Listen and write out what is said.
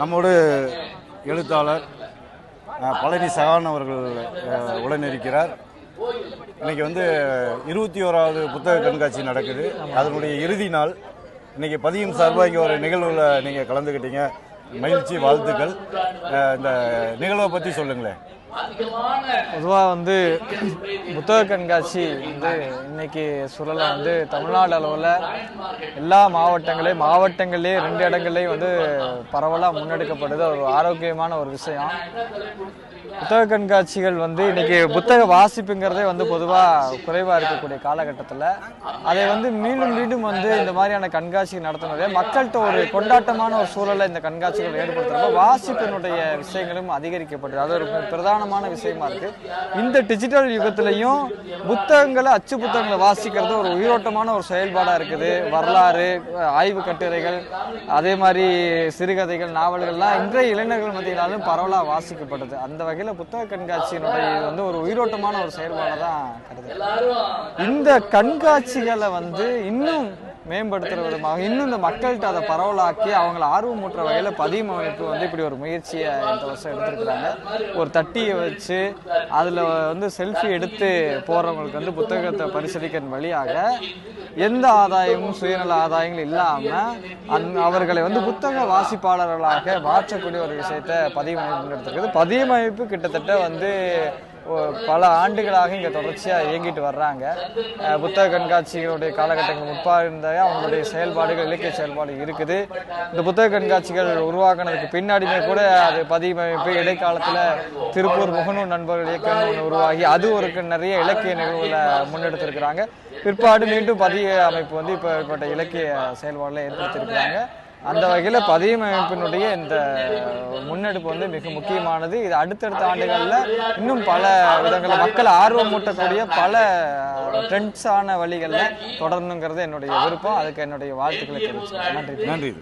நம்மோடு எழுத்தாளர் பழனி சகான் அவர்கள் உடனிருக்கிறார். இன்றைக்கி வந்து இருபத்தி ஓராவது புத்தக கண்காட்சி நடக்குது. அதனுடைய இறுதி நாள். இன்றைக்கி பதியும் சார்பாக இங்கே ஒரு நிகழ்வில் நீங்கள் கலந்துக்கிட்டீங்க. மகிழ்ச்சி வாழ்த்துக்கள். இந்த நிகழ்வை பற்றி சொல்லுங்களேன். பொதுவாக வந்து புத்தக கண்காட்சி வந்து இன்னைக்கு சூழலில் வந்து தமிழ்நாடு அளவில் எல்லா மாவட்டங்களையும் மாவட்டங்கள்லேயே ரெண்டு இடங்கள்லேயும் வந்து பரவலாக முன்னெடுக்கப்படுது. ஒரு ஆரோக்கியமான ஒரு விஷயம். புத்தக கண்காட்சிகள் வந்து இன்னைக்கு புத்தக வாசிப்புங்கிறதே வந்து பொதுவாக குறைவாக இருக்கக்கூடிய காலகட்டத்தில். அதை வந்து மீண்டும் மீண்டும் வந்து இந்த மாதிரியான கண்காட்சி நடத்தினதே. மக்கள்கிட்ட ஒரு கொண்டாட்டமான ஒரு சூழலை இந்த கண்காட்சிகள் ஏற்படுத்துகிறப்ப வாசிப்பினுடைய விஷயங்களும் அதிகரிக்கப்பட்டது அது ஒரு பிரதானமான விஷயமா இருக்கு. இந்த டிஜிட்டல் யுகத்திலையும் புத்தகங்களை அச்சு புத்தகங்களை வாசிக்கிறது ஒரு உயிரோட்டமான ஒரு செயல்பாடாக இருக்குது. வரலாறு ஆய்வு கட்டுரைகள் அதே மாதிரி சிறுகதைகள் நாவல்கள்லாம் இன்றைய இளைஞர்கள் மத்தியினாலும் பரவலாக வாசிக்கப்படுது அந்த வகையில் புத்தக கண்காட்சியினுடைய வந்து ஒரு உயிரோட்டமான ஒரு செயல்பாடாக தான் கருது இந்த கண்காட்சிகளை வந்து இன்னும் மேம்படுத்துற விதமாக இன்னும் இந்த மக்கள்கிட்ட அதை பரவலாக்கி அவங்கள ஆர்வமூட்டுற வகையில் பதிவு அமைப்பு வந்து இப்படி ஒரு முயற்சியை இந்த வருஷம் எடுத்திருக்கிறாங்க. ஒரு தட்டியை வச்சு அதில் வந்து செல்ஃபி எடுத்து போகிறவங்களுக்கு வந்து புத்தகத்தை பரிசீலிக்கிற வழியாக எந்த ஆதாயமும் சுயநல ஆதாயங்களும் இல்லாமல் அந் அவர்களை வந்து புத்தக வாசிப்பாளர்களாக மாற்றக்கூடிய ஒரு விஷயத்தை பதிவு எடுத்துருக்குது. பதியமைப்பு கிட்டத்தட்ட வந்து பல ஆண்டுகளாக இங்கே தொடர்ச்சியாக இயங்கிட்டு வர்றாங்க. புத்தக கண்காட்சிகளுடைய காலகட்டங்கள் முற்பாக இருந்தாலே அவங்களுடைய செயல்பாடுகள் இலக்கிய செயல்பாடு இருக்குது. இந்த புத்தக கண்காட்சிகள் உருவாக்குனதுக்கு பின்னாடியுமே கூட அது பதிவமைப்பு இடைக்காலத்தில் திருப்பூர் முகநூல் நண்பர்கள் இயக்கம் ஒன்று உருவாகி அது ஒரு நிறைய இலக்கிய நிகழ்வுகளை முன்னெடுத்திருக்கிறாங்க. பிற்பாடு மீண்டும் பதிய அமைப்பு வந்து இப்போ இப்பட்ட இலக்கிய செயல்பாடுல ஏற்படுத்தியிருக்கிறாங்க. அந்த வகையில் பதிவமைப்பினுடைய இந்த முன்னெடுப்பு வந்து மிக முக்கியமானது. இது அடுத்தடுத்த ஆண்டுகளில் இன்னும் பல விதங்களில் மக்கள் ஆர்வம் மூட்டக்கூடிய பல ட்ரெண்ட்ஸான வழிகளில் தொடரணுங்கிறது என்னுடைய விருப்பம். அதுக்கு என்னுடைய வாழ்த்துக்களை தெரிவிச்சுக்கிறேன். நன்றி. நன்றி.